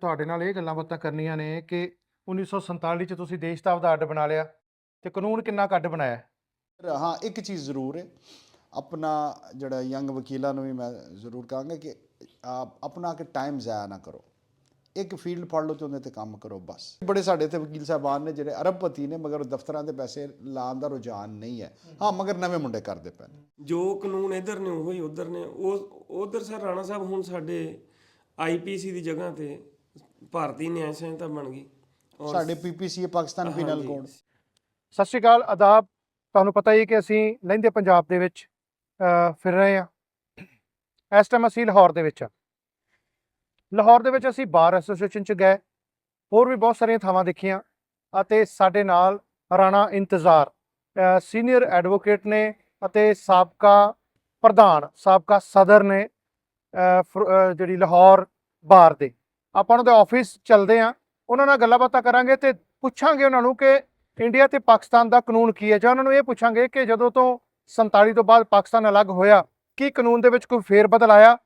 ਤੁਹਾਡੇ ਨਾਲ ਇਹ ਗੱਲਾਂ ਬਾਤਾਂ ਕਰਨੀਆਂ ਨੇ ਕਿ 1947 ਚ ਤੁਸੀਂ ਦੇਸ਼ ਦਾ ਅੱਡ ਬਣਾ ਲਿਆ ਤੇ ਕਾਨੂੰਨ ਕਿੰਨਾ ਕੁ ਅੱਡ ਬਣਾਇਆ ਹੈ? ਇੱਕ ਚੀਜ਼ ਜ਼ਰੂਰ ਹੈ। ਆਪਣਾ ਜਿਹੜਾ ਯੰਗ ਵਕੀਲਾਂ ਨੂੰ ਵੀ ਮੈਂ ਜ਼ਰੂਰ ਕਹਾਂਗਾ ਕਿ ਆਪ ਆਪਣਾ ਕਿ ਟਾਈਮ ਜ਼ਾਇਆ ਨਾ ਕਰੋ। ਇੱਕ ਫੀਲਡ ਫੜ ਲਓ ਤੇ ਉਹਦੇ ਤੇ ਕੰਮ ਕਰੋ ਬਸ। ਬੜੇ ਸਾਡੇ ਤੇ ਵਕੀਲ ਸਾਹਿਬਾਨ ਨੇ ਜਿਹੜੇ ਅਰਬਪਤੀ ਨੇ ਮਗਰ ਦਫ਼ਤਰਾਂ ਦੇ ਪੈਸੇ ਲਾਉਣ ਦਾ ਰੁਝਾਨ ਨਹੀਂ ਹੈ। ਹਾਂ ਮਗਰ ਨਵੇਂ ਮੁੰਡੇ ਕਰਦੇ ਪਏ ਨੇ। ਜੋ ਕਾਨੂੰਨ ਇਧਰ ਨੇ ਉਹ ਹੀ ਉਧਰ ਨੇ। ਉਹ ਉਧਰ ਸਰ ਰਾਣਾ ਸਾਹਿਬ ਹੁਣ ਸਾਡੇ ਆਈਪੀਸੀ ਦੀ ਜਗ੍ਹਾ ਤੇ ਭਾਰਤੀ ਨਿਆਂ ਸੰਹਿਤਾ ਬਣ ਗਈ। ਔਰ ਸਾਡੇ ਪੀਪੀਸੀ ਪਾਕਿਸਤਾਨ ਪੀਨਲ ਹਾਂਜੀ। ਕੋਡ। ਸਤਿ ਸ਼੍ਰੀ ਅਕਾਲ ਆਦਾਬ। ਤੁਹਾਨੂੰ ਪਤਾ ਹੀ ਹੈ ਕਿ ਅਸੀਂ ਲਹਿੰਦੇ ਪੰਜਾਬ ਦੇ ਵਿੱਚ ਫਿਰ ਰਹੇ ਹਾਂ। ਇਸ ਟਾਈਮ ਅਸੀਂ ਲਾਹੌਰ ਦੇ ਵਿੱਚ ਹਾਂ। ਲਾਹੌਰ ਦੇ ਵਿੱਚ ਅਸੀਂ ਬਾਰ ਐਸੋਸੀਏਸ਼ਨ ਚ ਗਏ। ਹੋਰ ਵੀ ਬਹੁਤ ਸਾਰੀਆਂ ਥਾਵਾਂ ਦੇਖੀਆਂ ਅਤੇ ਸਾਡੇ ਨਾਲ ਰਾਣਾ ਇੰਤਜ਼ਾਰ ਸੀਨੀਅਰ ਐਡਵੋਕੇਟ ਨੇ ਅਤੇ ਸਾਬਕਾ ਪ੍ਰਧਾਨ ਸਾਬਕਾ ਸਦਰ ਨੇ ਫਰ- ਜਿਹੜੀ ਲਾਹੌਰ ਬਾਰ ਦੇ। ਆਪਾਂ ਉਹਨਾਂ ਦੇ ਆਫਿਸ ਚੱਲਦੇ ਹਾਂ, ਉਹਨਾਂ ਨਾਲ ਗੱਲਾਂ ਬਾਤਾਂ ਕਰਾਂਗੇ ਤੇ ਪੁੱਛਾਂਗੇ ਉਹਨਾਂ ਨੂੰ ਕਿ ਇੰਡੀਆ ਤੇ ਪਾਕਿਸਤਾਨ ਦਾ ਕਾਨੂੰਨ ਕੀ ਹੈ? ਜਾਂ ਉਹਨਾਂ ਨੂੰ ਇਹ ਪੁੱਛਾਂਗੇ ਕਿ ਜਦੋਂ ਤੋਂ 47 ਤੋਂ ਬਾਅਦ ਪਾਕਿਸਤਾਨ ਅਲੱਗ ਹੋਇਆ, ਕੀ ਕਾਨੂੰਨ ਦੇ ਵਿੱਚ ਕੋਈ ਫੇਰ ਬਦਲ ਆਇਆ?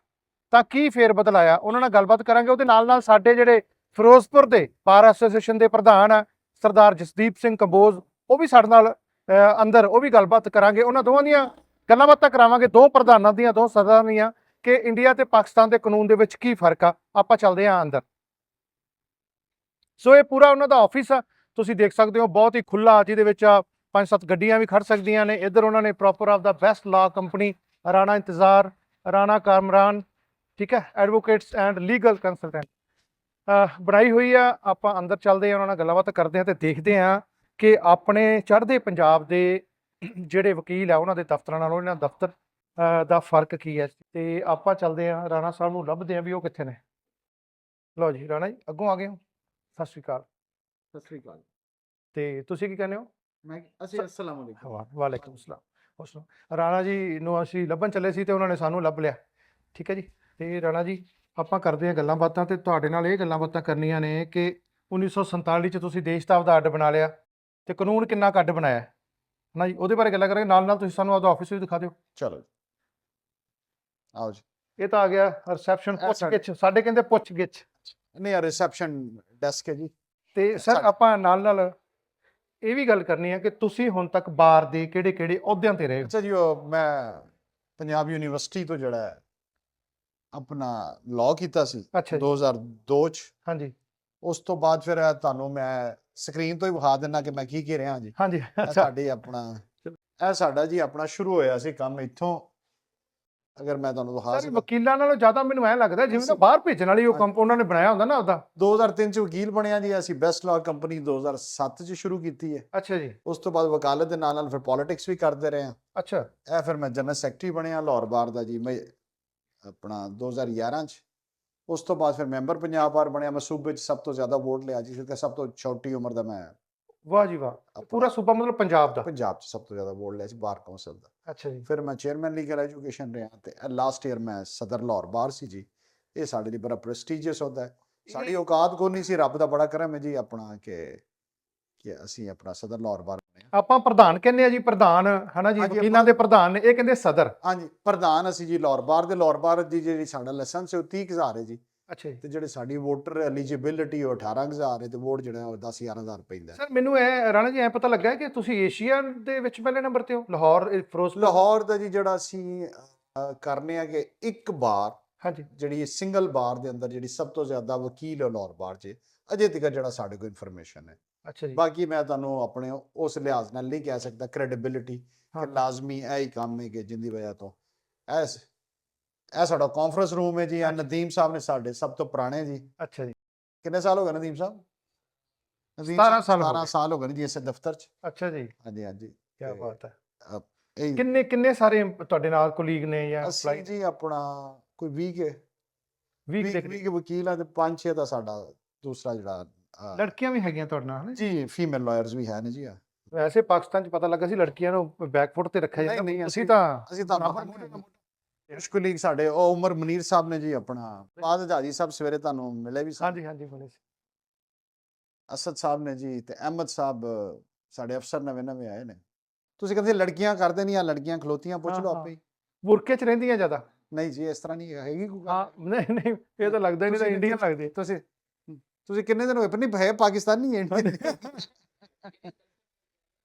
ਤਾਂ ਕੀ ਫੇਰ ਬਦਲ ਆਇਆ? ਉਹਨਾਂ ਨਾਲ ਗੱਲਬਾਤ ਕਰਾਂਗੇ। ਉਹਦੇ ਨਾਲ ਨਾਲ ਸਾਡੇ ਜਿਹੜੇ ਫਿਰੋਜ਼ਪੁਰ ਦੇ ਬਾਰ ਐਸੋਸੀਏਸ਼ਨ ਦੇ ਪ੍ਰਧਾਨ ਆ, ਸਰਦਾਰ ਜਸਦੀਪ ਸਿੰਘ ਕੰਬੋਜ, ਉਹ ਵੀ ਸਾਡੇ ਨਾਲ ਅੰਦਰ, ਉਹ ਵੀ ਗੱਲਬਾਤ ਕਰਾਂਗੇ। ਉਹਨਾਂ ਦੋਵਾਂ ਦੀਆਂ ਗੱਲਾਂ ਬਾਤਾਂ ਕਰਾਵਾਂਗੇ। ਦੋ ਪ੍ਰਧਾਨਾਂ ਦੀਆਂ, ਦੋ ਸਦਰਾਂ ਦੀਆਂ। ਕਿ ਇੰਡੀਆ ਤੇ ਪਾਕਿਸਤਾਨ ਦੇ ਕਾਨੂੰਨ ਦੇ ਵਿੱਚ ਕੀ ਫ਼ਰਕ ਆ? ਆਪਾਂ ਚੱਲਦੇ ਹਾਂ ਅੰਦਰ। ਸੋ ਇਹ ਪੂਰਾ ਉਹਨਾਂ ਦਾ ਆਫਿਸ ਆ। ਤੁਸੀਂ ਦੇਖ ਸਕਦੇ ਹੋ, ਬਹੁਤ ਹੀ ਖੁੱਲਾ ਜਿਹਦੇ ਵਿੱਚ ਪੰਜ ਸੱਤ ਗੱਡੀਆਂ ਵੀ ਖੜ ਸਕਦੀਆਂ ਨੇ। ਇੱਧਰ ਉਹਨਾਂ ਨੇ ਪ੍ਰੋਪਰ ਆਫ ਦਾ ਬੈਸਟ ਲਾ ਕੰਪਨੀ ਰਾਣਾ ਇੰਤਜ਼ਾਰ, ਰਾਣਾ ਕਾਮਰਾਨ, ਠੀਕ ਹੈ ਐਡਵੋਕੇਟਸ ਐਂਡ ਲੀਗਲ ਕੰਸਲਟੈਂਟ ਬਣਾਈ ਹੋਈ ਆ। ਆਪਾਂ ਅੰਦਰ ਚੱਲਦੇ ਆ ਉਹਨਾਂ ਨਾਲ ਗੱਲਬਾਤ ਕਰਦੇ ਆ ਤੇ ਦੇਖਦੇ ਆ ਕਿ ਆਪਣੇ ਚੜ੍ਹਦੇ ਪੰਜਾਬ ਦੇ ਜਿਹੜੇ ਵਕੀਲ ਆ, ਉਹਨਾਂ ਦੇ ਦਫ਼ਤਰਾਂ ਨਾਲੋਂ, ਇਹਨਾਂ ਦਫ਼ਤਰ ਦਾ ਫ਼ਰਕ ਕੀ ਹੈ? ਤੇ ਆਪਾਂ ਚੱਲਦੇ ਆ ਰਾਣਾ ਸਾਹਿਬ ਨੂੰ ਲੱਭਦੇ ਆ ਵੀ ਉਹ ਕਿੱਥੇ ਨੇ। ਲਓ ਜੀ ਰਾਣਾ ਜੀ ਅੱਗੋਂ ਆ ਗਏ ਹੋ। ਸਤਿ ਸ਼੍ਰੀ ਅਕਾਲ। ਸਤਿ ਸ੍ਰੀ ਅਕਾਲ ਤੇ ਤੁਸੀਂ ਕੀ ਕਹਿੰਦੇ ਹੋ? ਮੈਂ ਅਸੀਂ ਅਸਲਾਮ ਅਲੈਕੁਮ। ਵਾ- ਵਾਲੇਕੁਮ ਸਲਾਮ। ਉਸ ਰਾਣਾ ਜੀ ਨੂੰ ਅਸੀਂ ਲੱਭਣ ਚੱਲੇ ਸੀ ਤੇ ਉਹਨਾਂ ਨੇ ਸਾਨੂੰ ਲੱਭ ਲਿਆ। ਠੀਕ ਹੈ ਜੀ? ਤੇ ਰਾਣਾ ਜੀ ਆਪਾਂ ਕਰਦੇ ਹਾਂ ਗੱਲਾਂ ਬਾਤਾਂ ਤੇ ਤੁਹਾਡੇ ਨਾਲ ਇਹ ਗੱਲਾਂ ਬਾਤਾਂ ਕਰਨੀਆਂ ਨੇ ਕਿ 1947 ਚ ਤੁਸੀਂ ਦੇਸ਼ ਦਾ ਆਪਦਾ ਅੱਡ ਬਣਾ ਲਿਆ ਤੇ ਕਾਨੂੰਨ ਕਿੰਨਾ ਕੁ ਅੱਡ ਬਣਾਇਆ? ਹੈ ਨਾ ਜੀ? ਉਹਦੇ ਬਾਰੇ ਗੱਲਾਂ ਕਰਾਂਗੇ। ਨਾਲ ਨਾਲ ਤੁਸੀਂ ਸਾਨੂੰ ਆਪਦਾ ਆਫਿਸ ਵੀ ਦਿਖਾ ਦਿਓ। ਚਲੋ ਜੀ। ਆਓ ਜੀ। ਇਹ ਤਾਂ ਆ ਗਿਆ ਰਿਸੈਪਸ਼ਨ ਪੁੱਛ ਸਾਡੇ- ਗਿੱਛ ਸਾਡੇ ਕਹਿੰਦੇ ਪੁੱਛ ਗਿੱਛ। ਨਹੀਂ ਰਿਸੈਪਸ਼ਨ ਡੈਸਕ ਹੈ ਜੀ। ਤੇ ਸਰ ਸਾਡੇ- ਆਪਾਂ ਨਾਲ ਨਾਲ ਇਹ ਵੀ ਗੱਲ ਕਰਨੀ ਹੈ ਕਿ ਤੁਸੀਂ ਹੁਣ ਤੱਕ ਬਾਰ ਦੇ ਕਿਹੜੇ ਕਿਹੜੇ ਅਹੁਦਿਆਂ ਤੇ ਰਹੇ ਹੋ? ਅੱਛਾ ਜੀ ਉਹ ਮੈਂ ਪੰਜਾਬ ਯੂਨੀਵਰਸਿਟੀ ਤੋਂ ਜਿਹੜਾ ਹੈ ਆਪਣਾ ਲਾਅ ਕੀਤਾ ਸੀ ਅੱਛਾ ਜੀ। 2002 ਚ। ਹਾਂਜੀ। ਉਸ ਤੋਂ ਬਾਅਦ ਫਿਰ ਤੁਹਾਨੂੰ ਮੈਂ ਸਕਰੀਨ ਤੋਂ ਹੀ ਵਿਖਾ ਦਿੰਦਾ ਕਿ ਮੈਂ ਕੀ ਕੀ ਰਿਹਾ ਜੀ। ਹਾਂਜੀ ਇਹ ਅੱਛਾ। ਸਾਡੀ ਆਪਣਾ ਇਹ ਸਾਡਾ ਜੀ ਆਪਣਾ ਸ਼ੁਰੂ ਹੋਇਆ ਸੀ ਕੰਮ ਇੱਥੋਂ ਅਗਰ ਮੈਂ ਤੁਹਾਨੂੰ ਦਿਖਾ ਸਰ ਸਕਾਂ। ਵਕੀਲਾਂ ਨਾਲੋਂ ਜ਼ਿਆਦਾ ਮੈਨੂੰ ਐ ਲੱਗਦਾ ਜਿਵੇਂ ਤਾਂ ਅਸੀਂ- ਬਾਹਰ ਭੇਜਣ ਵਾਲੀ ਉਹ। ਕੰਪ ਉਹਨਾਂ ਨੇ ਬਣਾਇਆ ਹੁੰਦਾ ਨਾ ਉਹਦਾ। 2003 ਚ ਵਕੀਲ ਬਣਿਆ ਜੀ ਅਸੀਂ ਬੈਸਟ ਲਾਅ ਕੰਪਨੀ 2007 ਚ ਸ਼ੁਰੂ ਕੀਤੀ ਹੈ। ਅੱਛਾ ਜੀ। ਉਸ ਤੋਂ ਬਾਅਦ ਵਕਾਲਤ ਦੇ ਨਾਲ ਨਾਲ ਫਿਰ ਪੋਲਿਟਿਕਸ ਵੀ ਕਰਦੇ ਰਹੇ ਹਾਂ। ਅੱਛਾ। ਇਹ ਫਿਰ ਮੈਂ ਜਨਰਲ ਸੈਕਟਰੀ ਬਣਿਆ ਲਾਹੌਰ ਬਾਰ ਦਾ ਜੀ ਮੈਂ ਆਪਣਾ 2011 ਚ। ਉਸ ਤੋਂ ਬਾਅਦ ਫਿਰ ਮੈਂਬਰ ਪੰਜਾਬ ਬਾਰ ਬਣਿਆ ਮੈਂ ਸੂਬੇ ਚ ਸਭ ਤੋਂ ਜ਼ਿਆਦਾ ਵੋਟ ਲਿਆ ਜੀ ਕਿਉਂਕਿ ਸਭ ਤੋਂ ਛੋਟੀ ਉਮਰ ਦਾ ਮੈਂ ਵਾਹ ਜੀ ਵਾਹ। ਪੂਰਾ ਸੂਬਾ ਮਤਲਬ ਪੰਜਾਬ ਦਾ? ਪੰਜਾਬ ਚ ਸਭ ਤੋਂ ਜ਼ਿਆਦਾ ਵੋਟ ਲਿਆ ਸੀ ਬਾਰ ਕੌਂਸਲ ਦਾ। ਅੱਛਾ ਜੀ। ਫਿਰ ਮੈਂ ਚੇਅਰਮੈਨ ਲੀਗਲ ਐਜੂਕੇਸ਼ਨ ਰਿਹਾ ਤੇ ਲਾਸਟ ਈਅਰ ਮੈਂ ਸਦਰ ਲਾਹੌਰ ਬਾਰ ਸੀ ਜੀ। ਇਹ ਸਾਡੇ ਲਈ ਬੜਾ ਪ੍ਰੈਸਟੀਜੀਅਸ ਹੁੰਦਾ ਹੈ। ਸਾਡੀ ਔਕਾਤ ਕੋਈ ਨਹੀਂ ਸੀ ਰੱਬ ਦਾ ਬੜਾ ਕਰਮ ਹੈ ਜੀ ਆਪਣਾ ਕਿ ਕਿ ਅਸੀਂ ਆਪਣਾ ਸਦਰ ਲਾਹੌਰ ਬਾਰ। ਆਪਾਂ ਪ੍ਰਧਾਨ ਕਹਿੰਦੇ ਆ ਜੀ ਪ੍ਰਧਾਨ ਹਨਾ ਜੀ ਵਕੀਲਾਂ ਦੇ ਪ੍ਰਧਾਨ ਨੇ ਇਹ ਕਹਿੰਦੇ ਸਦਰ। ਹਾਂਜੀ ਪ੍ਰਧਾਨ ਅਸੀਂ ਜੀ ਲਾਹੌਰ ਬਾਰ ਦੇ ਲਾਹੌਰ ਬਾਰ ਦੀ ਜਿਹੜੀ ਸਾਡਾ ਲਾਇਸੈਂਸ ਹੈ ਉਹ 30000 ਹੈ ਜੀ। ਅੱਛਾ ਜੀ। ਤੇ ਜਿਹੜੇ ਸਾਡੀ ਵੋਟਰ ਐਲੀਜੀਬਿਲਿਟੀ ਉਹ 18000 ਹੈ ਤੇ ਵੋਟ ਜਿਹੜਾ ਉਹ 10 11000 ਪੈਂਦਾ। ਸਰ ਮੈਨੂੰ ਇਹ ਰਾਣਾ ਜੀ ਐ ਪਤਾ ਲੱਗਾ ਕਿ ਤੁਸੀਂ ਏਸ਼ੀਆ ਦੇ ਵਿੱਚ ਪਹਿਲੇ ਨੰਬਰ ਤੇ ਹੋ? ਲਾਹੌਰ ਫਿਰੋਜ਼ਪੁਰ? ਲਾਹੌਰ ਦਾ ਜੀ ਜਿਹੜਾ ਅਸੀਂ ਕਰਨੇ ਆ ਕਿ ਇੱਕ ਬਾਰ ਹਾਂਜੀ। ਜਿਹੜੀ ਸਿੰਗਲ ਬਾਰ ਦੇ ਅੰਦਰ ਜਿਹੜੀ ਸਭ ਤੋਂ ਜ਼ਿਆਦਾ ਵਕੀਲ ਹੈ ਲਾਹੌਰ ਬਾਰ 'ਚ ਅਜੇ ਤੱਕ ਜਿਹੜਾ ਸਾਡੇ ਕੋਲ ਇਨਫੋਰਮੇਸ਼ਨ ਹੈ। ਅੱਛਾ ਜੀ। ਬਾਕੀ ਮੈਂ ਤੁਹਾਨੂੰ ਆਪਣੇ ਉਸ ਲਿਹਾਜ਼ ਨਾਲ ਨਹੀਂ ਕਹਿ ਸਕਦਾ ਕ੍ਰੈਡੀਬਿਲਿਟੀ। ਕਿ ਲਾਜ਼ਮੀ ਇਹ ਹੀ ਕੰਮ ਹੈ ਕਿ ਜਿੰਦੀ ਵਜ੍ਹਾ ਤੋਂ। ਐਸ ਇਹ ਸਾਡਾ ਕਾਨਫਰੰਸ ਰੂਮ ਹੈ ਜੀ ਆ ਨਦੀਮ ਸਾਹਿਬ ਨੇ ਸਾਡੇ ਸਭ ਤੋਂ ਪੁਰਾਣੇ ਜੀ। ਅੱਛਾ ਜੀ। ਕਿੰਨੇ ਸਾਲ ਹੋ ਗਏ ਨਦੀਮ ਸਾਹਿਬ? ਨਦੀਮ 17 ਸਾਲ ਹੋ 17 ਗਏ। ਸਾਲ ਹੋ ਗਏ ਨੇ ਜੀ ਇਸੇ ਦਫ਼ਤਰ 'ਚ। ਅੱਛਾ ਜੀ। ਹਾਂਜੀ ਹਾਂਜੀ। ਕੀ ਤੇ ਬਾਤ ਹੈ। ਇਹ ਕਿੰਨੇ ਕਿੰਨੇ ਸਾਰੇ ਤੁਹਾਡੇ ਨਾਲ ਕੋਲੀਗ ਨੇ ਜਾਂ ਅਸੀਂ ਜੀ ਆਪਣਾ ਕੋਈ 20 ਕੇ। ਵੀਕ 20 ਦੇ 20 ਵਕੀਲ ਆ ਤੇ 5-6 ਦਾ ਸਾਡਾ ਦੂਸਰਾ ਜਿਹੜਾ ਲੜਕੀਆਂ ਵੀ ਹੈਗੀਆਂ ਤੁਹਾਡੇ ਨਾਲ ਹਨਾ? ਜੀ ਫੀਮੇਲ ਲਾਇਰਸ ਵੀ ਹੈ ਨੇ ਜੀ ਆ। ਵੈਸੇ ਪਾਕਿਸਤਾਨ ਚ ਪਤਾ ਲੱਗਾ ਸੀ ਲੜਕੀਆਂ ਨੂੰ ਬੈਕਫੁੱਟ ਤੇ ਰੱਖਿਆ ਨਹੀਂ, ਜਾਂਦਾ। ਨਹੀਂ, ਅਸੀਂ ਅਸੀਂ- ਤਾਂ ਅਸੀਂ ਤਾਂ ਬਰਾਬਰ ਮੋਢੇ ਨਾਲ ਮੁਸ਼ਕਲੀ ਸਾਡੇ ਉਹ ਉਮਰ ਮਨੀਰ ਸਾਹਿਬ ਨੇ ਜੀ ਆਪਣਾ ਬਾਦ ਜਾਜੀ ਸਾਹਿਬ ਸਵੇਰੇ ਤੁਹਾਨੂੰ ਮਿਲੇ ਵੀ ਸਨ। ਹਾਂਜੀ ਹਾਂਜੀ ਬੋਲੇ ਸੀ। ਅਸਦ ਸਾਹਿਬ ਨੇ ਜੀ ਤੇ ਅਹਿਮਦ ਸਾਹਿਬ ਸਾਡੇ ਅਫਸਰ ਨਵੇਂ ਨਵੇਂ ਆਏ ਨੇ। ਤੁਸੀਂ ਕਹਿੰਦੇ ਲੜਕੀਆਂ ਕਰਦੇ ਨਹੀਂ ਆ ਲੜਕੀਆਂ ਖਲੋਤੀਆਂ ਪੁੱਛ ਲਓ। ਆਪੇ। ਬੁਰਕੇ ਚ ਰਹਿੰਦੀਆਂ ਜ਼ਿਆਦਾ। ਨਹੀਂ ਜੀ ਇਸ ਤਰ੍ਹਾਂ ਨਹੀਂ ਹੈਗੀ ਕੋਈ। ਹਾਂ ਨਹੀਂ ਨਹੀਂ ਇਹ ਤਾਂ ਲੱਗਦਾ ਹੀ ਨਹੀਂ ਤਾਂ ਇੰਡੀਅਨ ਲੱਗਦੇ। ਤੁਸੀਂ ਤੁਸੀਂ ਕਿੰਨੇ ਦਿਨ ਹੋਏ? ਪਰ ਨਹੀਂ ਹੈ ਪਾਕਿਸਤਾਨੀ ਇੰਡੀਅਨ।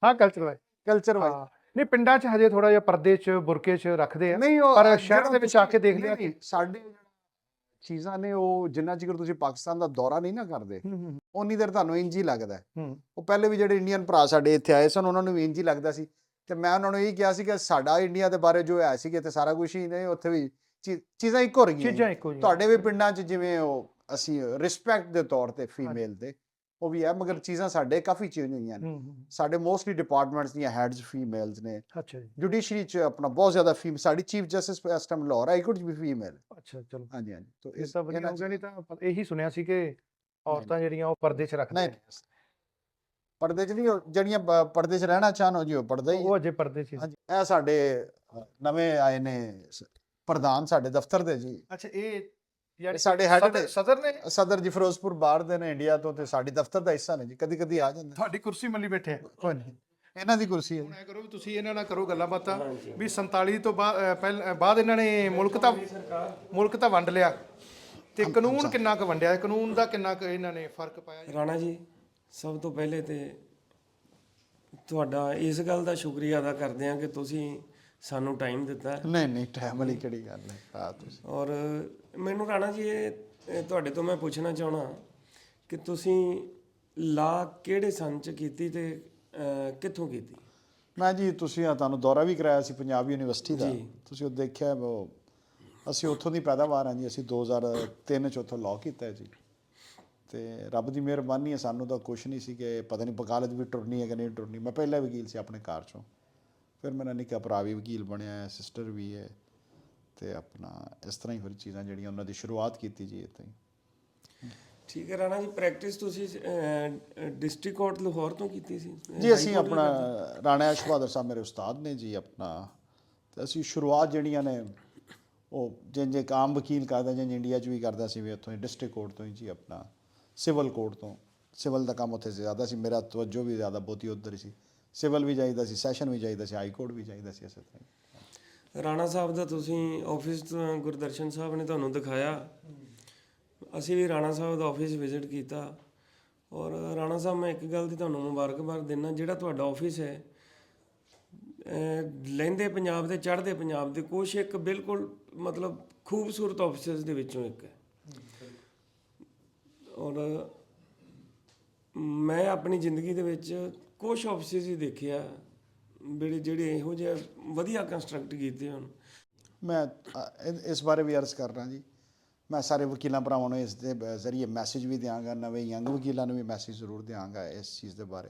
ਹਾਂ ਕਲਚਰ ਵਾਈਜ਼ ਕਲਚਰ ਵਾਈਜ਼ ਹਾਂ। ਨਹੀਂ ਪਿੰਡਾਂ 'ਚ ਹਜੇ ਥੋੜਾ ਜਿਹਾ ਪਰਦੇ 'ਚ ਬੁਰਕੇ 'ਚ ਰੱਖਦੇ ਆ ਨਹੀਂ ਉਹ ਪਰ ਸ਼ਹਿਰ ਦੇ ਵਿੱਚ ਆ ਕੇ ਦੇਖ ਨਹੀਂ, ਲਿਆ ਨਹੀਂ, ਸਾਡੇ ਚੀਜ਼ਾਂ ਨੇ ਉਹ ਜਿੰਨਾ ਚਿਰ ਤੁਸੀਂ ਪਾਕਿਸਤਾਨ ਦਾ ਦੌਰਾ ਨਹੀਂ ਨਾ ਕਰਦੇ ਉਨੀ ਦੇਰ ਤੁਹਾਨੂੰ ਇੰਜ ਹੀ ਲੱਗਦਾ ਉਹ ਪਹਿਲੇ ਵੀ ਜਿਹੜੇ ਇੰਡੀਅਨ ਭਰਾ ਸਾਡੇ ਇੱਥੇ ਆਏ ਸਨ ਉਹਨਾਂ ਨੂੰ ਵੀ ਇੰਜ ਹੀ ਲੱਗਦਾ ਸੀ। ਤੇ ਮੈਂ ਉਹਨਾਂ ਨੂੰ ਇਹ ਕਿਹਾ ਸੀ ਕਿ ਸਾਡਾ ਇੰਡੀਆ ਦੇ ਬਾਰੇ ਜੋ ਹੈ ਸੀ ਕਿ ਤੇ ਸਾਰਾ ਕੁਝ ਹੀ ਨੇ ਉੱਥੇ ਵੀ ਚੀਜ਼ਾਂ ਇੱਕੋ ਰਹੀਆਂ ਤੁਹਾਡੇ ਵੀ ਪਿੰਡਾਂ 'ਚ ਜਿਵੇਂ ਉਹ ਅਸੀਂ ਰਿਸਪੈਕਟ ਦੇ ਤੌਰ ਤੇ ਫੀਮੇਲ ਦੇ ਉਹ ਵੀ ਹੈ ਮਗਰ ਚੀਜ਼ਾਂ ਸਾਡੇ ਕਾਫੀ ਚੇਂਜ ਹੋਈਆਂ ਨੇ। ਹੂੰ ਹੂੰ ਸਾਡੇ ਮੋਸਟਲੀ ਡਿਪਾਰਟਮੈਂਟਸ ਦੀਆਂ ਹੈਡਸ ਫੀਮੇਲਸ ਨੇ। ਅੱਛਾ ਜੀ। ਜੁਡੀਸ਼ਰੀ 'ਚ ਆਪਣਾ ਬਹੁਤ ਜ਼ਿਆਦਾ ਫੀਮ ਸਾਡੀ ਚੀਫ ਜਸਟਿਸ ਇਸ ਟਾਈਮ ਲਾਹੌਰ ਹਾਈ ਕੋਰਟ ਵੀ ਫੀਮੇਲ ਅੱਛਾ ਚਲੋ। ਹਾਂਜੀ ਹਾਂਜੀ। ਤੋਂ ਇਹ ਤਾਂ ਵਧੀਆ ਹੋ ਗਿਆ ਨਹੀਂ ਤਾਂ ਇਹੀ ਸੁਣਿਆ ਸੀ ਕਿ ਔਰਤਾਂ ਜਿਹੜੀਆਂ ਉਹ ਪਰਦੇ 'ਚ ਰੱਖਦੇ ਨਹੀਂ ਪਰਦੇ 'ਚ ਨਹੀਂ ਜਿਹੜੀਆਂ ਪਰਦੇ 'ਚ ਰਹਿਣਾ ਚਾਹਣ ਉਹ ਜੀ ਉਹ ਪਰਦਾ ਹੀ ਹੈ। ਉਹ ਅਜੇ ਪਰਦੇ 'ਚ ਹੀ। ਹਾਂਜੀ ਇਹ ਸਾਡੇ ਨਵੇਂ ਆਏ ਨੇ ਪ੍ਰਧਾਨ ਸਾਡੇ ਦਫ਼ਤਰ ਦੇ ਜੀ। ਅੱਛਾ ਇਹ ਯਾਨੀ ਸਾਡੇ ਹੈਡ ਸਦਰ ਨੇ। ਸਦਰ ਨੇ? ਸਦਰ ਜੀ ਫਿਰੋਜ਼ਪੁਰ ਬਾਹਰ ਦੇ ਨੇ ਇੰਡੀਆ ਤੋਂ ਤੇ ਸਾਡੀ ਦਫ਼ਤਰ ਦਾ ਹਿੱਸਾ ਨੇ ਜੀ ਕਦੀ ਕਦੀ ਆ ਜਾਂਦੇ। ਤੁਹਾਡੀ ਕੁਰਸੀ ਮੱਲੀ ਬੈਠੇ ਆ। ਕੋਈ ਨਹੀਂ ਇਹਨਾਂ ਦੀ ਕੁਰਸੀ ਹੈ ਐ ਕਰੋ ਤੁਸੀਂ ਇਹਨਾਂ ਨਾਲ ਕਰੋ ਗੱਲਾਂ ਬਾਤਾਂ ਵੀ 47 ਤੋਂ ਬਾਅਦ ਇਹਨਾਂ ਨੇ ਮੁਲਕ ਤਾਂ ਮੁਲਕ ਤਾਂ ਵੰਡ ਲਿਆ। ਤੇ ਕਾਨੂੰਨ ਕਿੰਨਾ ਕੁ ਵੰਡਿਆ? ਕਾਨੂੰਨ ਦਾ ਕਿੰਨਾ ਕੁ ਇਹਨਾਂ ਨੇ ਫ਼ਰਕ ਪਾਇਆ ਜੀ? ਰਾਣਾ ਜੀ ਸਭ ਤੋਂ ਪਹਿਲੇ ਤੇ ਤੁਹਾਡਾ ਇਸ ਗੱਲ ਦਾ ਸ਼ੁਕਰੀਆ ਅਦਾ ਕਰਦੇ ਹਾਂ ਕਿ ਤੁਸੀਂ ਸਾਨੂੰ ਟਾਈਮ ਦਿੱਤਾ। ਨਹੀਂ ਨਹੀਂ ਟਾਈਮ ਵਾਲੀ ਕਿਹੜੀ ਗੱਲ ਹੈ? ਆ ਤੁਸੀਂ। ਔਰ ਮੈਨੂੰ ਰਾਣਾ ਜੀ ਇਹ ਤੁਹਾਡੇ ਤੋਂ ਮੈਂ ਪੁੱਛਣਾ ਚਾਹਣਾ ਕਿ ਤੁਸੀਂ ਲਾ ਕਿਹੜੇ ਸੰਨ ਚ ਕੀਤੀ ਤੇ ਕਿੱਥੋਂ ਕੀਤੀ? ਮੈਂ ਜੀ ਤੁਸੀਂ ਆ ਤੁਹਾਨੂੰ ਦੌਰਾ ਵੀ ਕਰਾਇਆ ਸੀ ਪੰਜਾਬ ਯੂਨੀਵਰਸਿਟੀ ਦਾ। ਤੁਸੀਂ ਉਹ ਦੇਖਿਆ ਉਹ ਅਸੀਂ ਉੱਥੋਂ ਦੀ ਪੈਦਾਵਾਰ ਹਾਂ ਜੀ ਅਸੀਂ 2003 ਚ ਉੱਥੋਂ ਲਾਅ ਕੀਤਾ ਜੀ। ਤੇ ਰੱਬ ਦੀ ਮਿਹਰਬਾਨੀ ਹੈ ਸਾਨੂੰ ਤਾਂ ਕੁਝ ਨਹੀਂ ਸੀ ਕਿ ਪਤਾ ਨਹੀਂ ਵਕਾਲਤ ਵੀ ਟੁਰਨੀ ਹੈ ਕਿ ਨਹੀਂ ਟੁਰਨੀ। ਮੈਂ ਪਹਿਲਾ ਵਕੀਲ ਸੀ ਆਪਣੇ ਘਰ ਚੋਂ। ਫਿਰ ਮੇਰਾ ਨਿੱਕਾ ਭਰਾ ਵੀ ਵਕੀਲ ਬਣਿਆ ਹੈ ਸਿਸਟਰ ਵੀ ਹੈ। ਤੇ ਆਪਣਾ ਇਸ ਤਰ੍ਹਾਂ ਹੀ ਹੋਰ ਚੀਜ਼ਾਂ ਜਿਹੜੀਆਂ ਉਹਨਾਂ ਦੀ ਸ਼ੁਰੂਆਤ ਕੀਤੀ ਜੀ ਇੱਥੇ ਹੀ। ਠੀਕ ਹੈ ਰਾਣਾ ਜੀ ਪ੍ਰੈਕਟਿਸ ਤੁਸੀਂ ਡਿਸਟ੍ਰਿਕਟ ਕੋਰਟ ਲਾਹੌਰ ਤੋਂ ਕੀਤੀ ਸੀ? ਜੀ ਅਸੀਂ ਆਪਣਾ ਰਾਣਾ ਐਸ਼ ਬਹਾਦਰ ਸਾਹਿਬ ਮੇਰੇ ਉਸਤਾਦ ਨੇ ਜੀ ਆਪਣਾ। ਤੇ ਅਸੀਂ ਸ਼ੁਰੂਆਤ ਜਿਹੜੀਆਂ ਨੇ ਉਹ ਜਿੰਜ ਇੱਕ ਆਮ ਵਕੀਲ ਕਰਦਾ ਜਿੰਜ ਇੰਡੀਆ 'ਚ ਵੀ ਕਰਦਾ ਸੀ ਵੀ ਉੱਥੋਂ ਹੀ ਡਿਸਟ੍ਰਿਕਟ ਕੋਰਟ ਤੋਂ ਹੀ ਜੀ ਆਪਣਾ ਸਿਵਲ ਕੋਰਟ ਤੋਂ। ਸਿਵਲ ਦਾ ਕੰਮ ਉੱਥੇ ਜ਼ਿਆਦਾ ਸੀ ਮੇਰਾ ਤਵੱਜੋ ਵੀ ਜ਼ਿਆਦਾ ਬਹੁਤੀ ਉੱਧਰ ਹੀ ਸੀ। ਸਿਵਲ ਵੀ ਜਾਈਦਾ ਸੀ ਸੈਸ਼ਨ ਵੀ ਜਾਈਦਾ ਸੀ ਹਾਈ ਕੋਰਟ ਵੀ ਜਾਈਦਾ ਸੀ ਇਸੇ ਤਰ੍ਹਾਂ ਰਾਣਾ ਸਾਹਿਬ ਦਾ ਤੁਸੀਂ ਆਫਿਸ ਤੋਂ, ਗੁਰਦਰਸ਼ਨ ਸਾਹਿਬ ਨੇ ਤੁਹਾਨੂੰ ਦਿਖਾਇਆ। ਅਸੀਂ ਵੀ ਰਾਣਾ ਸਾਹਿਬ ਦਾ ਆਫਿਸ ਵਿਜ਼ਿਟ ਕੀਤਾ। ਔਰ ਰਾਣਾ ਸਾਹਿਬ, ਮੈਂ ਇੱਕ ਗੱਲ ਦੀ ਤੁਹਾਨੂੰ ਮੁਬਾਰਕਬਾਦ ਦਿੰਦਾ ਜਿਹੜਾ ਤੁਹਾਡਾ ਆਫਿਸ ਹੈ ਅਹ ਲਹਿੰਦੇ ਪੰਜਾਬ ਦੇ, ਚੜ੍ਹਦੇ ਪੰਜਾਬ ਦੇ ਕੁਛ ਇੱਕ ਬਿਲਕੁਲ ਮਤਲਬ ਖੂਬਸੂਰਤ ਆਫਿਸਸ ਦੇ ਵਿੱਚੋਂ ਇੱਕ ਹੈ। ਔਰ ਮੈਂ ਆਪਣੀ ਜ਼ਿੰਦਗੀ ਦੇ ਵਿੱਚ ਕੁਝ ਆਫਿਸਿਸ ਹੀ ਦੇਖਿਆ। ਜਿਹੜੇ ਜਿਹੜੇ ਇਹੋ ਜਿਹੇ ਵਧੀਆ ਕੰਸਟਰਕਟ ਕੀਤੇ ਹੋਣ। ਮੈਂ ਅ, ਇ- ਇਸ ਬਾਰੇ ਵੀ ਅਰਜ਼ ਕਰ ਰਹਾ ਜੀ। ਮੈਂ ਸਾਰੇ ਵਕੀਲਾਂ ਭਰਾਵਾਂ ਨੂੰ ਇਸ ਦੇ ਬ- ਜ਼ਰੀਏ ਮੈਸੇਜ ਵੀ ਦਿਆਂਗਾ ਨਵੇਂ ਯੰਗ ਵਕੀਲਾਂ ਨੂੰ ਵੀ ਮੈਸੇਜ ਜ਼ਰੂਰ ਦਿਆਂਗਾ ਇਸ ਚੀਜ਼ ਦੇ ਬਾਰੇ।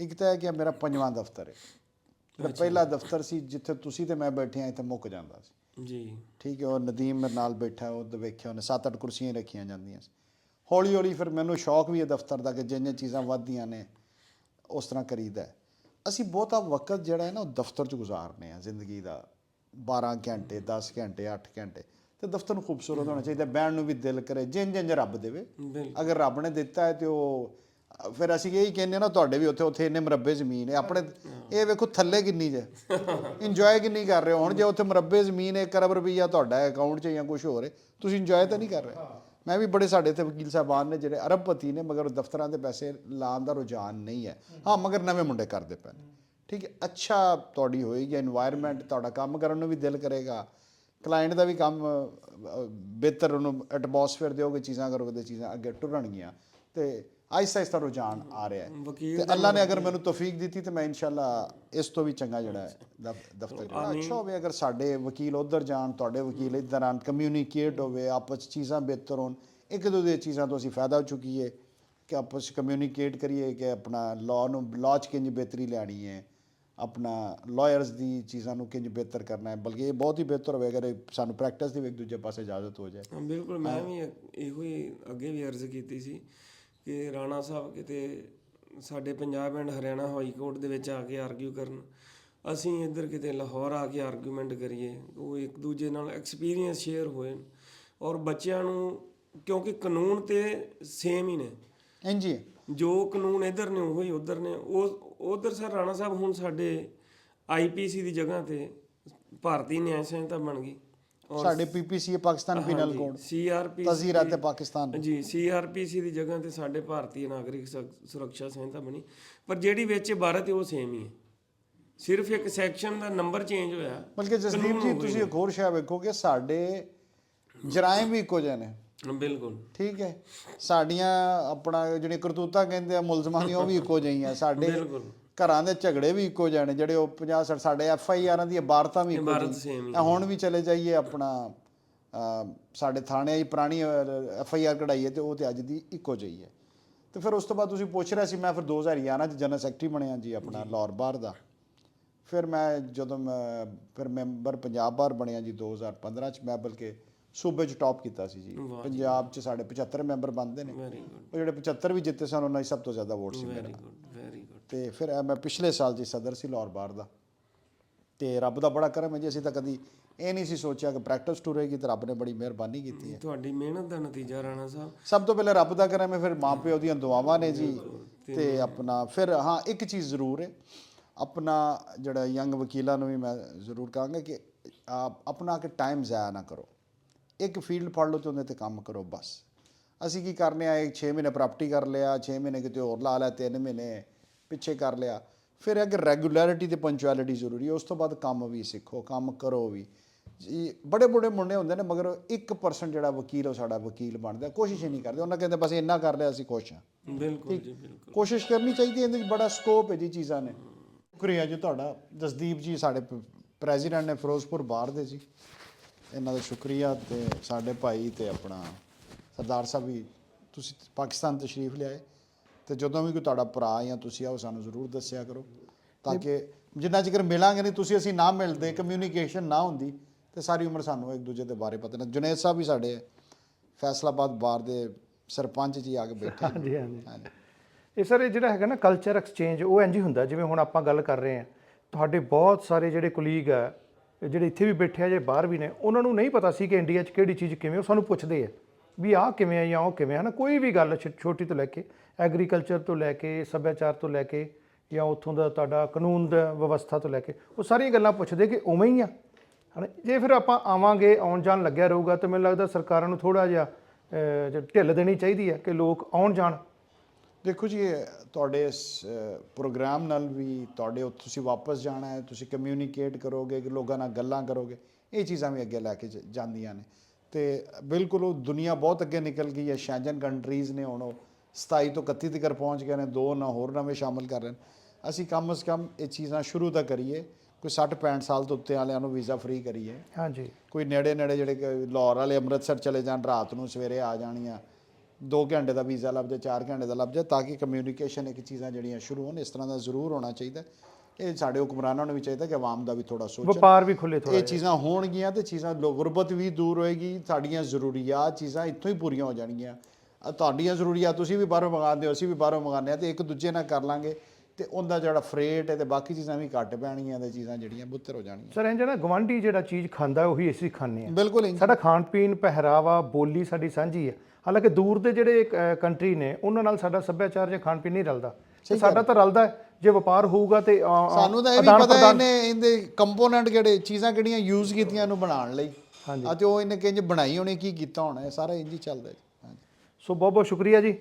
ਇੱਕ ਤਾਂ ਹੈ ਕਿ ਇਹ ਮੇਰਾ ਪੰਜਵਾਂ ਦਫ਼ਤਰ ਹੈ। ਮੇਰਾ ਪਹਿਲਾ ਦਫ਼ਤਰ ਸੀ ਜਿੱਥੇ ਤੁਸੀਂ ਤੇ ਮੈਂ ਬੈਠੇ ਆ ਇੱਥੇ ਮੁੱਕ ਜਾਂਦਾ ਸੀ। ਜੀ। ਠੀਕ ਹੈ ਉਹ ਨਦੀਮ ਮੇਰੇ ਨਾਲ ਬੈਠਾ ਉਹ ਤੇ ਵੇਖਿਆ ਉਹਨੇ ਸੱਤ ਅੱਠ ਕੁਰਸੀਆਂ ਹੀ ਰੱਖੀਆਂ ਜਾਂਦੀਆਂ ਸੀ। ਹੌਲੀ ਹੌਲੀ ਫਿਰ ਮੈਨੂੰ ਸ਼ੌਕ ਵੀ ਹੈ ਦਫ਼ਤਰ ਦਾ ਕਿ ਜਿੰਨੀਆਂ ਚੀਜ਼ਾਂ ਵੱਧਦੀਆਂ ਨੇ ਉਸ ਤਰ੍ਹਾਂ ਕਰੀਦਾ ਹੈ। ਅਸੀਂ ਬਹੁਤਾ ਵਕਤ ਜਿਹੜਾ ਹੈ ਨਾ ਉਹ ਦਫ਼ਤਰ 'ਚ ਗੁਜ਼ਾਰਨੇ ਆ ਜ਼ਿੰਦਗੀ ਦਾ। 12 ਘੰਟੇ 10 ਘੰਟੇ 8 ਘੰਟੇ। ਤੇ ਦਫ਼ਤਰ ਨੂੰ ਖੂਬਸੂਰਤ ਹੋਣਾ ਚਾਹੀਦਾ ਬਹਿਣ ਨੂੰ ਵੀ ਦਿਲ ਕਰੇ ਜਿੰਨ ਜਿੰਨ ਰੱਬ ਦੇਵੇ। ਅਗਰ ਰੱਬ ਨੇ ਦਿੱਤਾ ਹੈ ਤੇ ਉਹ ਫਿਰ ਅਸੀਂ ਇਹੀ ਕਹਿੰਦੇ ਨਾ ਤੁਹਾਡੇ ਵੀ ਉੱਥੇ ਉੱਥੇ ਇੰਨੇ ਮਰੱਬੇ ਜ਼ਮੀਨ ਹੈ। ਆਪਣੇ ਇਹ ਵੇਖੋ ਥੱਲੇ ਕਿੰਨੀ ਜੇ। ਇੰਜੋਏ ਕਿੰਨੀ ਕਰ ਰਹੇ ਹੋ? ਹੁਣ ਜੇ ਉੱਥੇ ਮਰੱਬੇ ਜ਼ਮੀਨ ਹੈ ਕਰਬ ਰੁਪਈਆ ਤੁਹਾਡਾ ਅਕਾਊਂਟ 'ਚ ਜਾਂ ਕੁਝ ਹੋਰ ਹੈ ਤੁਸੀਂ ਇੰਜੋਏ ਤਾਂ ਨਹੀਂ ਕਰ ਰਹੇ? ਮੈਂ ਵੀ ਬੜੇ ਸਾਡੇ ਇੱਥੇ ਵਕੀਲ ਸਾਹਿਬਾਨ ਨੇ ਜਿਹੜੇ ਅਰਬਪਤੀ ਨੇ, ਮਗਰ ਦਫ਼ਤਰਾਂ ਦੇ ਪੈਸੇ ਲਾਉਣ ਦਾ ਰੁਝਾਨ ਨਹੀਂ ਹੈ। ਹਾਂ, ਮਗਰ ਨਵੇਂ ਮੁੰਡੇ ਕਰਦੇ ਪਏ ਠੀਕ ਹੈ, ਅੱਛਾ ਤੁਹਾਡੀ ਹੋਏਗੀ এনवायरमेंट ਤੁਹਾਡਾ ਕੰਮ ਕਰਨ ਨੂੰ ਵੀ ਦਿਲ ਕਰੇਗਾ। ਕਲਾਇੰਟ ਦਾ ਵੀ ਕੰਮ ਬਿਹਤਰ ਉਹਨੂੰ ਐਟਮੋਸਫੇਅਰ ਦਿਓਗੇ, ਚੀਜ਼ਾਂ ਕਰੋਗੇ ਤੇ ਚੀਜ਼ਾਂ ਅੱਗੇ ਟੁਰਣਗੀਆਂ ਤੇ ਆਹਿਸਤਾ ਆਹਿਸਤਾ ਰੁਝਾਨ ਆ ਰਿਹਾ ਹੈ। ਤੇ ਅੱਲਾ ਨੇ ਅਗਰ ਮੈਨੂੰ ਤੌਫੀਕ ਦਿੱਤੀ ਤੇ ਮੈਂ ਇਨਸ਼ਾਅੱਲਾ ਇਸ ਤੋਂ ਵੀ ਚੰਗਾ ਜਿਹੜਾ ਹੈ ਦਫ਼- ਦਫ਼ਤਰ ਜਿਹੜਾ ਅੱਛਾ ਹੋਵੇ ਅਗਰ ਸਾਡੇ ਵਕੀਲ ਉਧਰ ਜਾਣ ਤੁਹਾਡੇ ਵਕੀਲ ਇੱਧਰ ਆਣ ਕਮਿਊਨੀਕੇਟ ਹੋਵੇ ਆਪਸ ਚੀਜ਼ਾਂ ਬਿਹਤਰ ਹੋਣ ਇੱਕ ਦੂਜੇ ਦੀਆਂ ਚੀਜ਼ਾਂ ਤੋਂ ਅਸੀਂ ਫਾਇਦਾ ਚੁੱਕੀਏ ਕਿ ਆਪਸ ਕਮਿਊਨੀਕੇਟ ਕਰੀਏ ਕਿ ਆਪਣਾ ਲਾਅ ਨੂੰ ਲਾਅ 'ਚ ਕਿੰਜ ਬਿਹਤਰੀ ਲੈਣੀ ਹੈ ਆਪਣਾ ਲਾਇਰਸ ਦੀ ਚੀਜ਼ਾਂ ਨੂੰ ਕਿੰਜ ਬਿਹਤਰ ਕਰਨਾ ਹੈ। ਬਲਕਿ ਇਹ ਬਹੁਤ ਹੀ ਬਿਹਤਰ ਹੋਵੇ ਅਗਰ ਸਾਨੂੰ ਪ੍ਰੈਕਟਿਸ ਦੀ ਵੀ ਇੱਕ ਦੂਜੇ ਪਾਸੇ ਇਜਾਜ਼ਤ ਹੋ ਜਾਏ। ਬਿਲਕੁਲ ਮੈਂ ਵੀ ਇਹੋ ਹੀ ਅੱਗੇ ਵੀ ਅਰਜ਼ ਕੀਤੀ ਸੀ ਕਿ ਰਾਣਾ ਸਾਹਿਬ ਕਿਤੇ ਸਾਡੇ Punjab and Haryana high court ਦੇ ਵਿੱਚ ਆ ਕੇ ਆਰਗੂ ਕਰਨ। ਅਸੀਂ ਇੱਧਰ ਕਿਤੇ ਲਾਹੌਰ ਆ ਕੇ ਆਰਗੂਮੈਂਟ ਕਰੀਏ ਉਹ ਇੱਕ ਦੂਜੇ ਨਾਲ ਐਕਸਪੀਰੀਅੰਸ ਸ਼ੇਅਰ ਹੋਏ। ਔਰ ਬੱਚਿਆਂ ਨੂੰ ਕਿਉਂਕਿ ਕਾਨੂੰਨ ਤੇ ਸੇਮ ਹੀ ਨੇ। ਇੰਜ ਹੀ ਹੈ। ਜੋ ਕਾਨੂੰਨ ਇੱਧਰ ਨੇ ਉਹੀ ਉੱਧਰ ਨੇ। ਉਹ ਉਧਰ ਸਰ ਰਾਣਾ ਸਾਹਿਬ ਹੁਣ ਸਾਡੇ ਆਈਪੀਸੀ ਦੀ ਜਗ੍ਹਾ ਤੇ ਭਾਰਤੀ ਨਿਆਂ ਸੰਹਿਤਾ ਬਣ ਗਈ। ਸਾਡੇ PPC Pakistan penal code. CRP ਤਜ਼ੀਰਾਤ Pakistan ਜੀ ਸੀਆਰਪੀਸੀ ਦੀ ਜਗ੍ਹਾ ਤੇ ਸਾਡੇ ਭਾਰਤੀ ਨਾਗਰਿਕ ਸੁਰ- ਸੁਰੱਖਿਆ ਸੰਹਿਤਾ ਬਣੀ। ਪਰ ਜਿਹੜੀ ਵਿੱਚ ਭਾਰਤ ਉਹ ਸੇਮ ਹੀ ਹੈ। ਸਿਰਫ ਇੱਕ ਸੈਕਸ਼ਨ ਦਾ ਨੰਬਰ ਚੇਂਜ ਹੋਇਆ। ਬਲਕਿ ਜਸਦੀਪ ਜੀ ਤੁਸੀਂ ਇੱਕ ਹੋਰ ਸ਼ੈ ਵੇਖੋਗੇ ਸਾਡੇ ਜਰਾਇਮ ਵੀ ਇੱਕੋ ਜਿਹੇ ਨੇ। ਬਿਲਕੁਲ। ਠੀਕ ਹੈ। ਸਾਡੀਆਂ ਆਪਣਾ ਜਿਹੜੀਆਂ ਕਰਤੂਤਾਂ ਕਹਿੰਦੇ ਆ ਮੁਲਜ਼ਮਾਂ ਦੀਆਂ ਉਹ ਵੀ ਇੱਕੋ ਜਿਹੀਆਂ ਸਾਡੇ ਬਿਲਕੁਲ। ਘਰਾਂ ਦੇ ਝਗੜੇ ਵੀ ਇੱਕੋ ਜਿਹੇ ਨੇ ਜਿਹੜੇ ਉਹ 50 60 ਸਾਡੇ ਐਫ ਆਈ ਆਰਾਂ ਦੀਆਂ ਇਬਾਰਤਾਂ ਵੀ ਇੱਕੋ ਜਿਹੀਆਂ ਹੁਣ ਵੀ ਚਲੇ ਜਾਈਏ ਆਪਣਾ ਸਾਡੇ ਥਾਣੇ ਦੀ ਪੁਰਾਣੀ ਐਫ ਆਈ ਆਰ ਕਢਾਈ ਹੈ ਤੇ ਉਹ ਤੇ ਅੱਜ ਦੀ ਇੱਕੋ ਜਿਹੀ ਹੈ। ਤੇ ਫਿਰ ਉਸ ਤੋਂ ਬਾਅਦ ਤੁਸੀਂ ਪੁੱਛ ਰਿਹਾ ਸੀ ਮੈਂ ਫਿਰ 2011 ਚ ਜਨਰਲ ਸੈਕਟਰੀ ਬਣਿਆ ਜੀ ਆਪਣਾ ਲਾਹੌਰ ਬਾਰ ਦਾ। ਫਿਰ ਮੈਂ ਜਦੋਂ ਮੈਂ ਫਿਰ ਮੈਂਬਰ ਪੰਜਾਬ ਬਾਰ ਬਣਿਆ ਜੀ 2015 ਚ ਮੈਂ ਬਲਕਿ ਸੂਬੇ ਚ ਟੌਪ ਕੀਤਾ ਸੀ ਜੀ। ਪੰਜਾਬ ਚ ਸਾਡੇ 75 ਮੈਂਬਰ ਬਣਦੇ ਨੇ। ਉਹ ਜਿਹੜੇ 75 ਵੀ ਜਿੱਤੇ ਸਨ ਉਹਨਾਂ ਦੀ ਸਭ ਤੋਂ ਜ਼ਿਆਦਾ ਵੋਟ ਸੀ ਗੁੱਡ ਤੇ ਫਿਰ ਇਹ ਮੈਂ ਪਿਛਲੇ ਸਾਲ ਜੀ ਸਦਰ ਸੀ ਲਾਹੌਰ ਬਾਰ ਦਾ। ਤੇ ਰੱਬ ਦਾ ਬੜਾ ਕਰਮ ਹੈ ਜੀ ਅਸੀਂ ਤਾਂ ਕਦੀ ਇਹ ਨਹੀਂ ਸੀ ਸੋਚਿਆ ਕਿ ਪ੍ਰੈਕਟਿਸ ਟੂਰੇਗੀ ਤੇ ਰੱਬ ਨੇ ਬੜੀ ਮਿਹਰਬਾਨੀ ਕੀਤੀ ਹੈ। ਤੁਹਾਡੀ ਮਿਹਨਤ ਦਾ ਨਤੀਜਾ ਰਾਣਾ ਸਾਹਿਬ। ਸਭ ਤੋਂ ਪਹਿਲੇ ਰੱਬ ਦਾ ਕਰਮ ਹੈ ਫਿਰ ਮਾਂ ਪਿਓ ਦੀਆਂ ਦੁਆਵਾਂ ਨੇ ਜੀ ਤੇ ਆਪਣਾ ਫਿਰ ਹਾਂ ਇੱਕ ਚੀਜ਼ ਜ਼ਰੂਰ ਹੈ ਆਪਣਾ ਜਿਹੜਾ ਯੰਗ ਵਕੀਲਾਂ ਨੂੰ ਵੀ ਮੈਂ ਜ਼ਰੂਰ ਕਹਾਂਗਾ ਕਿ ਆਪ ਆਪਣਾ ਕਿ ਟਾਈਮ ਜ਼ਾਇਆ ਨਾ ਕਰੋ। ਇੱਕ ਫੀਲਡ ਫੜ ਲਓ ਤੇ ਉਹਦੇ ਤੇ ਕੰਮ ਕਰੋ ਬਸ। ਅਸੀਂ ਕੀ ਕਰਨੇ ਆ 6 ਮਹੀਨੇ ਪ੍ਰਾਪਰਟੀ ਕਰ ਲਿਆ 6 ਮਹੀਨੇ ਕਿਤੇ ਹੋਰ ਲਾ ਲਿਆ 3 ਮਹੀਨੇ ਪਿੱਛੇ ਕਰ ਲਿਆ। ਫਿਰ ਅਗਰ ਰੈਗੂਲੈਰਿਟੀ ਤੇ ਪੰਚੁਅਲਿਟੀ ਜ਼ਰੂਰੀ ਹੈ। ਉਸ ਤੋਂ ਬਾਅਦ ਕੰਮ ਵੀ ਸਿੱਖੋ ਕੰਮ ਕਰੋ ਵੀ। ਜੀ ਬੜੇ ਬੜੇ ਮੁੰਡੇ ਹੁੰਦੇ ਨੇ ਮਗਰ 1% ਜਿਹੜਾ ਵਕੀਲ ਉਹ ਸਾਡਾ ਵਕੀਲ ਬਣਦਾ। ਕੋਸ਼ਿਸ਼ ਹੀ ਨਹੀਂ ਕਰਦੇ। ਉਹਨਾਂ ਕਹਿੰਦੇ ਬਸ ਇੰਨਾ ਕਰ ਲਿਆ ਅਸੀਂ ਖੁਸ਼ ਹਾਂ। ਬਿਲਕੁਲ ਜੀ ਬਿਲਕੁਲ। ਕੋਸ਼ਿਸ਼ ਕਰਨੀ ਚਾਹੀਦੀ ਇਹਦੇ ਵਿੱਚ ਬੜਾ ਸਕੋਪ ਹੈ ਜੀ ਚੀਜ਼ਾਂ ਨੇ। ਸ਼ੁਕਰੀਆ ਜੀ ਤੁਹਾਡਾ। ਜਸਦੀਪ ਜੀ ਸਾਡੇ ਪ੍ਰੈਜ਼ੀਡੈਂਟ ਨੇ ਫਿਰੋਜ਼ਪੁਰ ਬਾਹਰ ਦੇ ਜੀ ਇਹਨਾਂ ਦਾ ਸ਼ੁਕਰੀਆ ਤੇ ਸਾਡੇ ਭਾਈ ਤੇ ਆਪਣਾ ਸਰਦਾਰ ਸਾਹਿਬ ਵੀ ਤੁਸੀਂ ਪਾਕਿਸਤਾਨ ਤਸ਼ਰੀਫ ਲਿਆਏ। ਤੇ ਜਦੋਂ ਵੀ ਕੋਈ ਤੁਹਾਡਾ ਭਰਾ ਜਾਂ ਤੁਸੀਂ ਆਓ ਸਾਨੂੰ ਜ਼ਰੂਰ ਦੱਸਿਆ ਕਰੋ ਤਾਂ ਕਿ ਜਿੰਨਾ ਚਿਰ ਮਿਲਾਂਗੇ ਨਹੀਂ ਤੁਸੀਂ ਅਸੀਂ ਨਾ ਮਿਲਦੇ ਕਮਿਊਨੀਕੇਸ਼ਨ ਨਾ ਹੁੰਦੀ ਤੇ ਸਾਰੀ ਉਮਰ ਸਾਨੂੰ ਇੱਕ ਦੂਜੇ ਦੇ ਬਾਰੇ ਪਤਾ ਨਾ ਜੁਨੇਦ ਸਾਹਿਬ ਵੀ ਸਾਡੇ ਫੈਸਲਾਬਾਦ ਬਾਰ ਦੇ ਸਰਪੰਚ ਜੀ ਆ ਕੇ ਬੈਠੇ। ਹਾਂਜੀ ਹਾਂਜੀ। ਇਹ ਸਰ ਇਹ ਜਿਹੜਾ ਹੈਗਾ ਨਾ ਕਲਚਰ ਐਕਸਚੇਂਜ ਉਹ ਇੰਜ ਹੀ ਹੁੰਦਾ ਜਿਵੇਂ ਹੁਣ ਆਪਾਂ ਗੱਲ ਕਰ ਰਹੇ ਹਾਂ। ਤੁਹਾਡੇ ਬਹੁਤ ਸਾਰੇ ਜਿਹੜੇ ਕੁਲੀਗ ਆ ਜਿਹੜੇ ਇੱਥੇ ਵੀ ਬੈਠੇ ਆ ਜੇ ਬਾਹਰ ਵੀ ਨੇ ਉਹਨਾਂ ਨੂੰ ਨਹੀਂ ਪਤਾ ਸੀ ਕਿ ਇੰਡੀਆ 'ਚ ਕਿਹੜੀ ਚੀਜ਼ ਕਿਵੇਂ ਉਹ ਸਾਨੂੰ ਪੁੱਛਦੇ ਆ। ਵੀ ਆਹ ਕਿਵੇਂ ਆ ਜਾਂ ਉਹ ਕਿਵੇਂ ਆ ਨਾ ਕੋਈ ਵੀ ਗੱਲ ਛ- ਛੋਟੀ ਤੋਂ ਲੈ ਕੇ ਐਗਰੀਕਲਚਰ ਤੋਂ ਲੈ ਕੇ ਸੱਭਿਆਚਾਰ ਤੋਂ ਲੈ ਕੇ ਜਾਂ ਉੱਥੋਂ ਦਾ ਤੁਹਾਡਾ ਕਾਨੂੰਨ ਦਾ ਵਿਵਸਥਾ ਤੋਂ ਲੈ ਕੇ ਉਹ ਸਾਰੀਆਂ ਗੱਲਾਂ ਪੁੱਛਦੇ ਕਿ ਉਵੇਂ ਹੀ ਆ ਹਨਾ? ਜੇ ਫਿਰ ਆਪਾਂ ਆਵਾਂਗੇ ਆਉਣ ਜਾਣ ਲੱਗਿਆ ਰਹੂਗਾ ਤਾਂ ਮੈਨੂੰ ਲੱਗਦਾ ਸਰਕਾਰਾਂ ਨੂੰ ਥੋੜਾ ਜਿਹਾ ਅਹ, ਜੋ ਢਿੱਲ ਦੇਣੀ ਚਾਹੀਦੀ ਹੈ ਕਿ ਲੋਕ ਆਉਣ ਜਾਣ। ਦੇਖੋ ਜੀ ਇਹ ਤੁਹਾਡੇ ਇਸ ਅ, ਪ੍ਰੋਗਰਾਮ ਨਾਲ ਵੀ ਤੁਹਾਡੇ ਉੱਥੇ ਤੁਸੀਂ ਵਾਪਸ ਜਾਣਾ ਹੈ ਤੁਸੀਂ ਕਮਿਊਨੀਕੇਟ ਕਰੋਗੇ ਕਿ ਲੋਕਾਂ ਨਾਲ ਗੱਲਾਂ ਕਰੋਗੇ ਇਹ ਚੀਜ਼ਾਂ ਵੀ ਅੱਗੇ ਲੈ ਕੇ ਜ- ਜਾਂਦੀਆਂ ਨੇ। ਤੇ ਬਿਲਕੁਲ ਉਹ ਦੁਨੀਆ ਬਹੁਤ ਅੱਗੇ ਨਿਕਲ ਗਈ ਹੈ। ਸ਼ੈਂਜਨ ਕੰਟਰੀਜ਼ ਨੇ ਹੁਣ ਉਹ 27 ਤੋਂ 31 ਤੱਕ ਪਹੁੰਚ ਗਏ ਨੇ ਦੋ ਨਾ ਹੋਰ ਨਵੇਂ ਸ਼ਾਮਲ ਕਰ ਰਹੇ ਨੇ। ਅਸੀਂ ਕਮ ਸ ਕਮ ਇਹ ਚੀਜ਼ਾਂ ਸ਼ੁਰੂ ਤਾਂ ਕਰੀਏ। ਕੋਈ 60 65 ਸਾਲ ਤੋਂ ਉੱਤੇ ਵਾਲਿਆਂ ਨੂੰ ਵੀਜ਼ਾ ਫ੍ਰੀ ਕਰੀਏ। ਹਾਂਜੀ। ਕੋਈ ਨੇੜੇ ਨੇੜੇ ਜਿਹੜੇ ਲਾਹੌਰ ਵਾਲੇ ਅੰਮ੍ਰਿਤਸਰ ਚਲੇ ਜਾਣ ਰਾਤ ਨੂੰ ਸਵੇਰੇ ਆ ਜਾਣੀਆਂ। 2 ਘੰਟੇ ਦਾ ਵੀਜ਼ਾ ਲੱਭ ਜਾਏ 4 ਘੰਟੇ ਦਾ ਲੱਭ ਜਾਏ ਤਾਂ ਕਿ ਕਮਿਊਨੀਕੇਸ਼ਨ ਇੱਕ ਚੀਜ਼ਾਂ ਜਿਹੜੀਆਂ ਸ਼ੁਰੂ ਹੋਣ ਇਸ ਤਰ੍ਹਾਂ ਦਾ ਜ਼ਰੂਰ ਹੋਣਾ ਚਾਹੀਦਾ। ਇਹ ਸਾਡੇ ਹੁਕਮਰਾਨਾਂ ਨੂੰ ਵੀ ਚਾਹੀਦਾ ਕਿ ਆਵਾਮ ਦਾ ਵੀ ਥੋੜਾ ਸੋਚਣ। ਵਪਾਰ ਵੀ ਖੁੱਲੇ ਥੋੜਾ ਇਹ ਚੀਜ਼ਾਂ ਹੋਣਗੀਆਂ ਤੇ ਚੀਜ਼ਾਂ ਗੁਰਬਤ ਵੀ ਦੂਰ ਹੋਏਗੀ ਸਾਡੀਆਂ ਜ਼ਰੂਰੀਆਤ ਚੀਜ਼ਾਂ ਇੱਥੋਂ ਹੀ ਪੂਰੀਆਂ ਹੋ ਜਾਣਗੀਆਂ। ਤੁਹਾਡੀਆਂ ਜ਼ਰੂਰੀਆਤ ਤੁਸੀਂ ਵੀ ਬਾਹਰੋਂ ਮੰਗਾਉਂਦੇ ਹੋ ਅਸੀਂ ਵੀ ਬਾਹਰੋਂ ਮੰਗਾਉਂਦੇ ਆ ਤੇ ਇੱਕ ਦੂਜੇ ਨਾਲ ਕਰ ਲਾਂਗੇ ਤੇ ਉਹਦਾ ਜਿਹੜਾ ਫਰੇਟ ਹੈ ਤੇ ਬਾਕੀ ਚੀਜ਼ਾਂ ਵੀ ਘੱਟ ਪੈਣਗੀਆਂ ਤੇ ਚੀਜ਼ਾਂ ਜਿਹੜੀਆਂ ਬੁੱਤਰ ਹੋ ਜਾਣਗੀਆਂ। ਸਰ ਇੰਜ ਨਾ ਗਵਾਂਢੀ ਜਿਹੜਾ ਚੀਜ਼ ਖਾਂਦਾ ਉਹੀ ਅਸੀਂ ਖਾਂਦੇ ਆ ਬਿਲਕੁਲ। ਸਾਡਾ ਖਾਣ ਪੀਣ ਪਹਿਰਾਵਾ ਬੋਲੀ ਸਾਡੀ ਸਾਂਝੀ ਹੈ। ਹਾਲਾਂਕਿ ਦੂਰ ਦੇ ਜਿਹੜੇ ਕੰਟਰੀ ਨੇ ਉਹਨਾਂ ਨਾਲ ਸਾਡਾ ਸੱਭਿਆਚਾਰ ਜਾਂ ਖਾਣ ਪੀਣ ਨਹੀਂ ਰਲਦਾ। ਸਾਡਾ ਤਾਂ ਰਲਦਾ ਹੈ। ਜੇ ਵਪਾਰ ਹੋਊਗਾ ਤੇ ਸਾਨੂੰ ਤਾਂ ਇਹ ਵੀ ਪਤਾ ਇਹਨੇ ਇਹਦੇ ਕੰਪੋਨੈਂਟ ਕਿਹੜੇ ਚੀਜ਼ਾਂ ਕਿਹੜੀਆਂ ਯੂਜ਼ ਕੀਤੀਆਂ ਇਹਨੂੰ ਬਣਾਉਣ ਲਈ। ਹਾਂਜੀ। ਅਤੇ ਉਹ ਇਹਨੇ ਕਿੰਜ ਬਣਾਈ ਹੋਣੀ ਕੀ ਕੀਤਾ ਹੋਣਾ ਇਹ ਸਾਰਾ ਇੰਜ ਹੀ ਚੱਲਦਾ ਜੀ। ਹਾਂਜੀ। ਸੋ ਬਹੁਤ ਬਹੁਤ ਸ਼ੁਕਰੀਆ ਜੀ।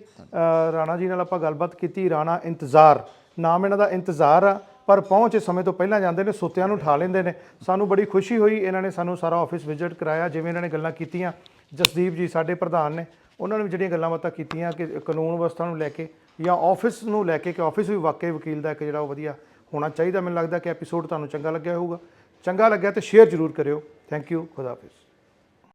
ਰਾਣਾ ਜੀ ਨਾਲ ਆਪਾਂ ਗੱਲਬਾਤ ਕੀਤੀ ਰਾਣਾ ਇੰਤਜ਼ਾਰ। ਨਾਮ ਇਹਨਾਂ ਦਾ ਇੰਤਜ਼ਾਰ ਆ ਪਰ ਪਹੁੰਚ ਇਸ ਸਮੇਂ ਤੋਂ ਪਹਿਲਾਂ ਜਾਂਦੇ ਨੇ ਸੁੱਤਿਆਂ ਨੂੰ ਉਠਾ ਲੈਂਦੇ ਨੇ। ਸਾਨੂੰ ਬੜੀ ਖੁਸ਼ੀ ਹੋਈ ਇਹਨਾਂ ਨੇ ਸਾਨੂੰ ਸਾਰਾ ਆਫਿਸ ਵਿਜ਼ਿਟ ਕਰਾਇਆ ਜਿਵੇਂ ਇਹਨਾਂ ਨੇ ਗੱਲਾਂ ਕੀਤੀਆਂ। ਜਸਦੀਪ ਜੀ ਸਾਡੇ ਪ੍ਰਧਾਨ ਨੇ ਉਹਨਾਂ ਨੇ ਵੀ ਜਿਹੜੀਆਂ ਗੱਲਾਂ ਬਾਤਾਂ ਕੀਤੀਆਂ ਕਿ ਕਾਨੂੰਨ ਵਿਵਸਥਾ ਨੂੰ ਲੈ ਕੇ ਜਾਂ ਆਫਿਸ ਨੂੰ ਲੈ ਕੇ, ਕਿ ਆਫਿਸ ਵੀ ਵਾਕਈ ਵਕੀਲ ਦਾ ਇੱਕ ਜਿਹੜਾ ਉਹ ਵਧੀਆ ਹੋਣਾ ਚਾਹੀਦਾ। ਮੈਨੂੰ ਲੱਗਦਾ ਕਿ ਐਪੀਸੋਡ ਤੁਹਾਨੂੰ ਚੰਗਾ ਲੱਗਿਆ ਹੋਊਗਾ। ਚੰਗਾ ਲੱਗਿਆ ਤੇ ਸ਼ੇਅਰ ਜ਼ਰੂਰ ਕਰਿਓ। ਥੈਂਕ ਯੂ ਖੁਦਾ ਹਾਫਿਜ਼।